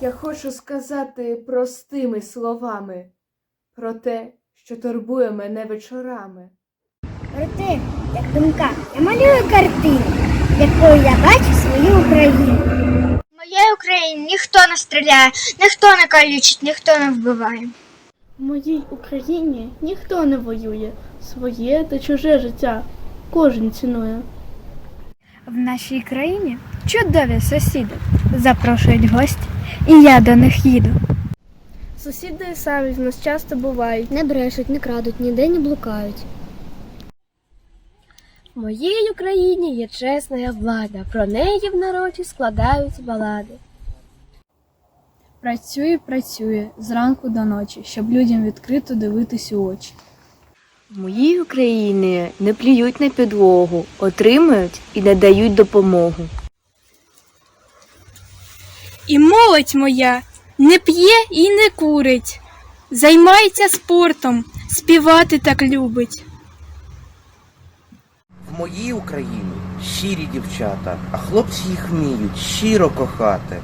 Я хочу сказати простими словами про те, що турбує мене вечорами. Проте, як думка, я малюю картину, якою я бачу свою Україну. В моїй Україні ніхто не стріляє, ніхто не калічить, ніхто не вбиває. В моїй Україні ніхто не воює, своє та чуже життя кожен цінує. В нашій країні чудові сусіди запрошують гості, і я до них їду. Сусіди самі в нас часто бувають. Не брешуть, не крадуть, ніде не блукають. В моїй Україні є чесна влада, про неї в народі складають балади. Працює, працює зранку до ночі, щоб людям відкрито дивитись у очі. В моїй Україні не плюють на підлогу, отримують і надають допомогу. І молодь моя не п'є і не курить, займається спортом, співати так любить. В моїй Україні щирі дівчата, а хлопці їх вміють щиро кохати.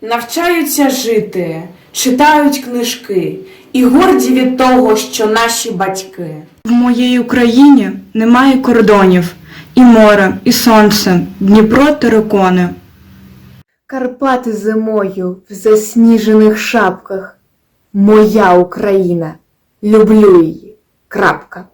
Навчаються жити, читають книжки і горді від того, що наші батьки. В моїй Україні немає кордонів, і море, і сонце, Дніпро терикони. Карпати зимою в засніжених шапках. Моя Україна. Люблю її. Крапка.